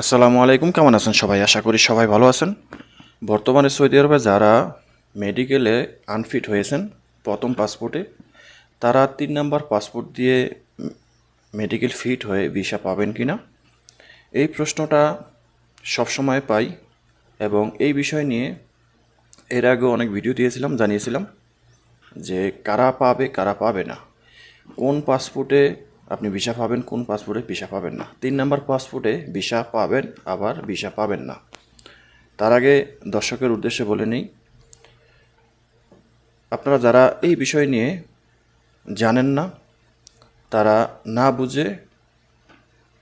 আসসালামু আলাইকুম, কেমন আছেন সবাই? আশা করি সবাই ভালো আছেন। বর্তমানে সৌদি আরবে যারা মেডিকেলে আনফিট হয়েছেন প্রথম পাসপোর্টে, তারা তিন নাম্বার পাসপোর্ট দিয়ে মেডিকেল ফিট হয়ে ভিসা পাবেন কি না এই প্রশ্নটা সবসময় পাই এবং এই বিষয় নিয়ে এর আগে অনেক ভিডিও দিয়েছিলাম, জানিয়েছিলাম যে কারা পাবে কারা পাবে না। কোন পাসপোর্টে আপনি ভিসা পাবেন, কোন পাসপোর্টে ভিসা পাবেন না। তিন নাম্বার পাসপোর্টে ভিসা পাবেন, আবার ভিসা পাবেন না। তার আগে দর্শকের উদ্দেশ্যে বলে নেই। আপনারা যারা এই বিষয় নিয়ে জানেন না, তারা না বুঝে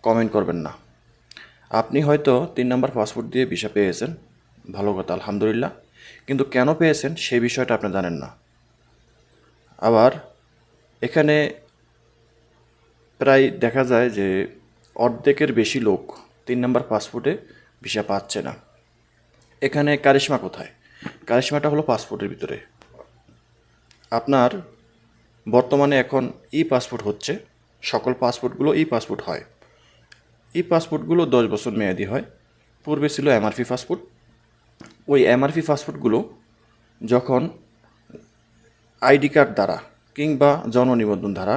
কমেন্ট করবেন না। আপনি হয়তো তিন নাম্বার পাসপোর্ট দিয়ে ভিসা পেয়েছেন। ভালো কথা, আলহামদুলিল্লাহ। কিন্তু কেন পেয়েছেন সেই বিষয়টা আপনি জানেন না। আবার এখানে প্রায় দেখা যায় যে অর্ধেকের বেশি লোক তিন নম্বর পাসপোর্টে ভিসা পাচ্ছে না। এখানে কারিশমা কোথায়? কারিশমাটা হলো পাসপোর্টের ভিতরে। আপনার বর্তমানে এখন ই পাসপোর্ট হচ্ছে, সকল পাসপোর্টগুলো ই পাসপোর্ট হয়। ই পাসপোর্টগুলো দশ বছর মেয়াদি হয়। পূর্বে ছিল এমআরপি পাসপোর্ট। ওই এমআরপি পাসপোর্টগুলো যখন আইডি কার্ড দ্বারা কিংবা জন্ম নিবন্ধন দ্বারা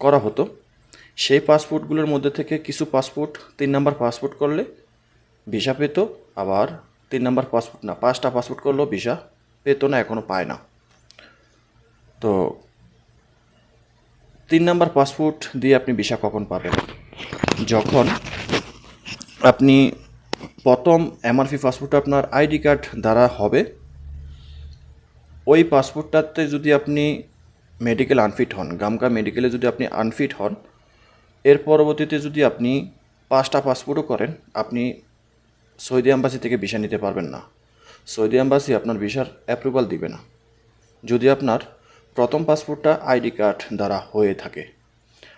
করা হতো সেই পাসপোর্টগুলোর মধ্যে থেকে কিছু পাসপোর্ট, তিন নাম্বার পাসপোর্ট করলে ভিসা পেত, আবার তিন নাম্বার পাসপোর্ট না, পাঁচটা পাসপোর্ট করলেও ভিসা পেত না এখনও পায় না। তো তিন নাম্বার পাসপোর্ট দিয়ে আপনি ভিসা কখন পাবেন? যখন আপনি প্রথম এমআরপি পাসপোর্ট আপনার আইডি কার্ড দ্বারা হবে, ওই পাসপোর্টটাতে যদি আপনি মেডিকেল আনফিট হন, গামকা মেডিকেলে যদি আপনি আনফিট হন এর পরবর্তীতে যদি আপনি পাঁচটা পাসপোর্টও করেন, আপনি সৌদি আম্বাসি থেকে ভিসা নিতে পারবেন না। সৌদি আম্বাসি আপনার ভিসার অ্যাপ্রুভাল দিবে না। যদি আপনার প্রথম পাসপোর্টটা আইডি কার্ড দ্বারা হয়ে থাকে।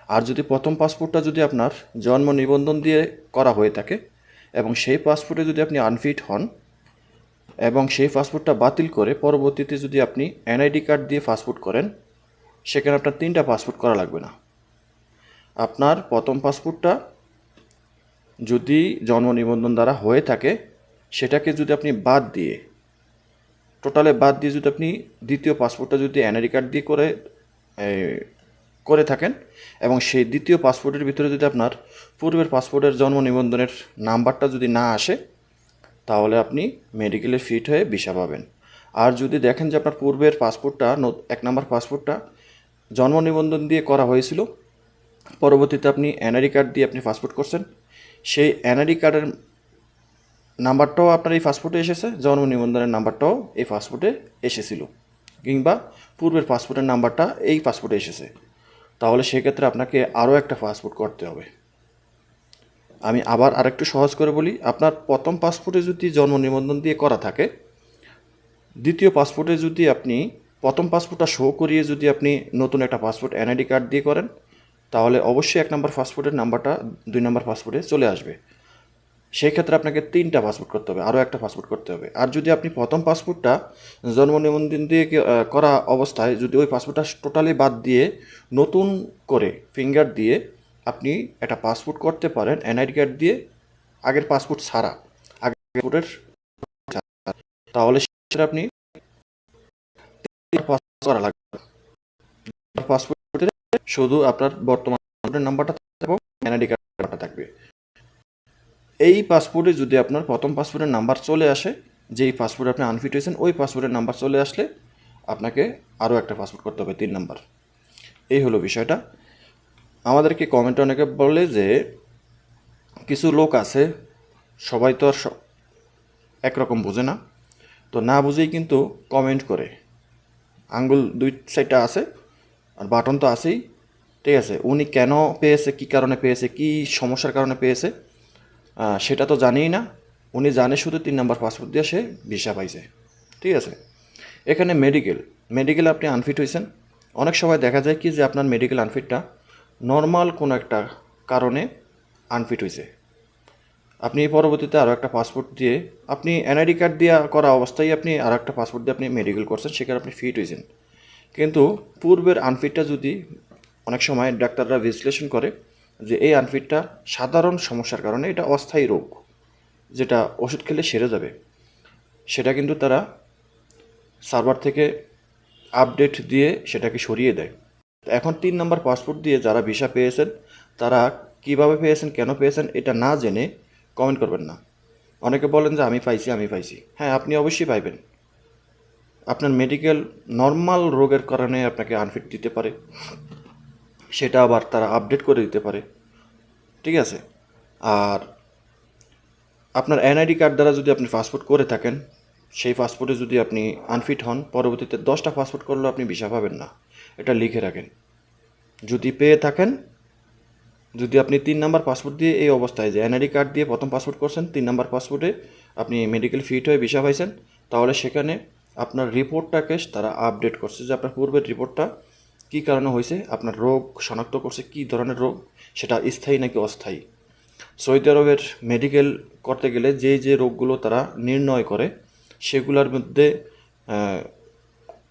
আর যদি প্রথম পাসপোর্টটা যদি আপনার জন্ম নিবন্ধন দিয়ে করা হয়ে থাকে এবং সেই পাসপোর্টে যদি আপনি আনফিট হন এবং সেই পাসপোর্টটা বাতিল করে পরবর্তীতে যদি আপনি এনআইডি কার্ড দিয়ে পাসপোর্ট করেন, সেখানে আপনার তিনটা পাসপোর্ট করা লাগবে না। আপনার প্রথম পাসপোর্টটা যদি জন্ম নিবন্ধন দ্বারা হয়ে থাকে, সেটাকে যদি আপনি বাদ দিয়ে, টোটালে বাদ দিয়ে যদি আপনি দ্বিতীয় পাসপোর্টটা যদি এনআইডি কার্ড দিয়ে করে করে থাকেন এবং সেই দ্বিতীয় পাসপোর্টের ভিতরে যদি আপনার পূর্বের পাসপোর্টের জন্ম নিবন্ধনের নাম্বারটা যদি না আসে, তাহলে আপনি মেডিকেলে ফিট হয়ে ভিসা পাবেন। আর যদি দেখেন যে আপনার পূর্বের পাসপোর্টটা, এক নম্বর পাসপোর্টটা জন্ম নিবন্ধন দিয়ে করা হয়েছিল পরবর্তীতে আপনি এনআইডি কার্ড দিয়ে আপনি পাসপোর্ট করছেন। সেই এনআইডি কার্ডের নাম্বারটাও আপনার এই পাসপোর্টে এসেছে, জন্ম নিবন্ধনের নাম্বারটাও এই পাসপোর্টে এসেছিল, কিংবা পূর্বের পাসপোর্টের নাম্বারটা এই পাসপোর্টে এসেছে। তাহলে সেক্ষেত্রে আপনাকে আরও একটা পাসপোর্ট করতে হবে। আমি আবার আরেকটু সহজ করে বলি, আপনার প্রথম পাসপোর্টে যদি জন্ম নিবন্ধন দিয়ে করা থাকে, দ্বিতীয় পাসপোর্টে যদি আপনি প্রথম পাসপোর্টটা শো করিয়ে যদি আপনি নতুন একটা পাসপোর্ট এনআইডি কার্ড দিয়ে করেন তাহলে অবশ্যই এক নম্বর পাসপোর্টের নাম্বারটা দুই নম্বর পাসপোর্টে চলে আসবে। সেই ক্ষেত্রে আপনাকে তিনটা পাসপোর্ট করতে হবে, আরও একটা পাসপোর্ট করতে হবে। আর যদি আপনি প্রথম পাসপোর্টটা জন্ম নিবন্ধন দিয়ে করা অবস্থায় যদি ওই পাসপোর্টটা টোটালি বাদ দিয়ে নতুন করে ফিঙ্গার দিয়ে আপনি একটা পাসপোর্ট করতে পারেন, এনআইডি কার্ড দিয়ে, আগের পাসপোর্ট ছাড়া, আগের পাসপোর্টের তাহলে সেটা আপনি পাসপোর্ট করা লাগবে। পাসপোর্টে শুধু আপনার বর্তমান নাম্বারটা থাকবে এনআইডি কার্ড নাম্বারটা থাকবে। এই পাসপোর্টে যদি আপনার প্রথম পাসপোর্টের নাম্বার চলে আসে, যেই পাসপোর্টে আপনি আনফিট হয়েছেন, ওই পাসপোর্টের নাম্বার চলে আসলে আপনাকে আরও একটা পাসপোর্ট করতে হবে, তিন নাম্বার এই হলো বিষয়টা। আমাদেরকে কমেন্টে অনেকে বলে যে, কিছু লোক আছে, সবাই তো আর একরকম বোঝে না। তো না বুঝেই কিন্তু কমেন্ট করে। আঙ্গুল দুই সাইডটা আছে, আর বাটন তো আছেই। ঠিক আছে, উনি কেন পেয়েছে, কী কারণে পেয়েছে, কী সমস্যার কারণে পেয়েছে সেটা তো জানেই না। উনি জানে শুধু তিন নম্বর পাসপোর্ট দিয়ে সে ভিসা পাইছে। ঠিক আছে, এখানে মেডিকেল মেডিকেল আপনি আনফিট হয়েছেন অনেক সময় দেখা যায় কি যে আপনার মেডিকেল আনফিটটা নর্মাল কোনো একটা কারণে আনফিট হয়েছে আপনি পরবর্তীতে আরও একটা পাসপোর্ট দিয়ে, আপনি এনআইডি কার্ড দিয়ে করা অবস্থায় আপনি আরও একটা পাসপোর্ট দিয়ে আপনি মেডিকেল করছেন, সেখানে আপনি ফিট হয়েছেন কিন্তু পূর্বের আনফিটটা যদি অনেক সময় ডাক্তাররা বিশ্লেষণ করে যে এই আনফিটটা সাধারণ সমস্যার কারণে এটা অস্থায়ী রোগ, যেটা ওষুধ খেলে সেরে যাবে। সেটা কিন্তু তারা সার্ভার থেকে আপডেট দিয়ে সেটাকে সরিয়ে দেয়। এখন তিন নম্বর পাসপোর্ট দিয়ে যারা ভিসা পেয়েছেন, তারা কীভাবে পেয়েছেন, কেন পেয়েছেন, এটা না জেনে কমেন্ট করবেন না। অনেকে বলেন যে, আমি পাইছি আমি পাইছি। হ্যাঁ আপনি অবশ্যই পাইবেন। আপনার মেডিকেল নর্মাল রোগের কারণে আপনাকে আনফিট দিতে পারে। সেটা আবার তারা আপডেট করে দিতে পারে। ঠিক আছে? আর আপনার এনআইডি কার্ড দ্বারা যদি আপনি পাসপোর্ট করে থাকেন, সেই পাসপোর্টে যদি আপনি আনফিট হন, পরবর্তীতে দশটা পাসপোর্ট করলেও আপনি ভিসা পাবেন না। এটা লিখে রাখেন। যদি পেয়ে থাকেন, যদি আপনি তিন নাম্বার পাসপোর্ট দিয়ে এই অবস্থায় যে এনআইডি কার্ড দিয়ে প্রথম পাসপোর্ট করছেন, তিন নাম্বার পাসপোর্টে আপনি মেডিকেল ফিট হয়ে ভিসা পাইছেন, তাহলে সেখানে আপনার রিপোর্টটাকে তারা আপডেট করছে যে আপনার পূর্বের রিপোর্টটা কী কারণে হয়েছে? আপনার রোগ শনাক্ত করছে কী ধরনের রোগ? সেটা স্থায়ী নাকি অস্থায়ী? সৌদি আরবের মেডিকেল করতে গেলে যে যে রোগগুলো তারা নির্ণয় করে, সেগুলোর মধ্যে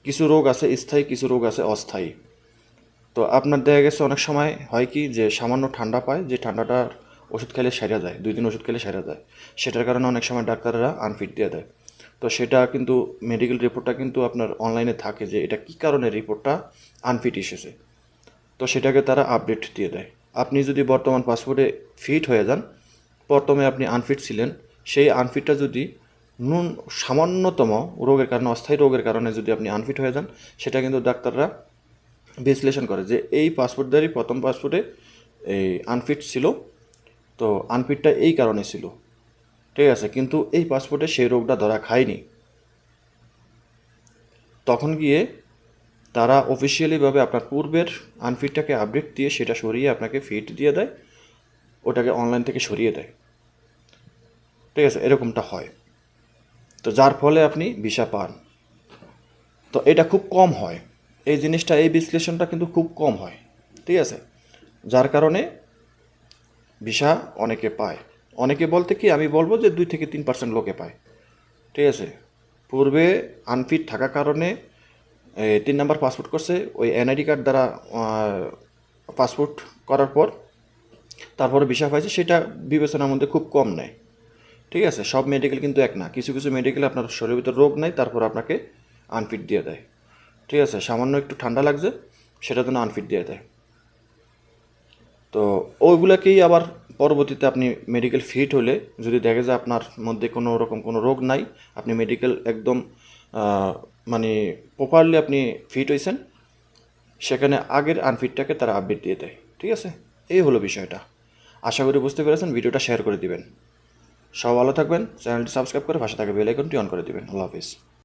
কিছু রোগ আছে স্থায়ী, কিছু রোগ আছে অস্থায়ী। তো আপনার দেখা গেছে অনেক সময় হয় কি যে সামান্য ঠান্ডা পায়, যে ঠান্ডাটার ওষুধ খেলে সেরা যায়, দুই দিন ওষুধ খেলে সেরা যায়। সেটার কারণে অনেক সময় ডাক্তাররা আনফিট দিয়ে দেয়। তো সেটা কিন্তু মেডিকেল রিপোর্টটা কিন্তু আপনার অনলাইনে থাকে যে এটা কী কারণে রিপোর্টটা আনফিট এসেছে। তো সেটাকে তারা আপডেট দিয়ে দেয়। আপনি যদি বর্তমান পাসপোর্টে ফিট হয়ে যান, প্রথমে আপনি আনফিট ছিলেন, সেই আনফিটটা যদি নুন সামান্যতম রোগের কারণে, অস্থায়ী রোগের কারণে যদি আপনি আনফিট হয়ে যান, সেটা কিন্তু ডাক্তাররা বিশ্লেষণ করে যে এই পাসপোর্টদারই প্রথম পাসপোর্টে এই আনফিট ছিল। তো আনফিটটা এই কারণে ছিল। ঠিক আছে, কিন্তু এই পাসপোর্টে সেই রোগটা ধরা খায়নি। তখন গিয়ে তারা অফিসিয়ালিভাবে আপনার পূর্বের আনফিটটাকে আপডেট দিয়ে সেটা সরিয়ে আপনাকে ফিট দিয়ে দেয়, ওটাকে অনলাইন থেকে সরিয়ে দেয়। ঠিক আছে, এরকমটা হয়। তো যার ফলে আপনি ভিসা পান। তো এটা খুব কম হয়। এই জিনিসটা, এই বিশ্লেষণটা কিন্তু খুব কম হয়। ঠিক আছে? যার কারণে ভিসা অনেকে পায়। অনেকে বলতে কি, আমি বলব যে দুই থেকে তিন পার্সেন্ট লোকে পায়। ঠিক আছে? পূর্বে আনফিট থাকার কারণে তিন নাম্বার পাসপোর্ট করছে, ওই এনআইডি কার্ড দ্বারা পাসপোর্ট করার পর, তারপরে ভিসা পাইছে, সেটা বিবেচনার মধ্যে খুব কম নেয়। ঠিক আছে? সব মেডিকেল কিন্তু এক না। কিছু কিছু মেডিকেল আপনার শরীরের ভিতরে রোগ নাই তারপর আপনাকে আনফিট দিয়ে দেয়। ঠিক আছে? সামান্য একটু ঠান্ডা লাগছে সেটার জন্য আনফিট দিয়ে দেয়। তো ওইগুলোকেই আবার পরবর্তীতে আপনি মেডিকেল ফিট হলে যদি দেখে যে আপনার মধ্যে কোনো রকম কোনো রোগ নাই, আপনি মেডিকেল একদম মানে প্রপারলি আপনি ফিট হয়েছেন, সেখানে আগের আনফিটটাকে তারা আপডেট দিয়ে দেয়। ঠিক আছে? এই হলো বিষয়টা। আশা করি বুঝতে পেরেছেন, ভিডিওটা শেয়ার করে দিবেন। সব ভালো থাকবেন, চ্যানেলটি সাবস্ক্রাইব করে পাশে থাকা বেল আইকনটি অন করে দিবেন। আল্লাহ হাফিজ।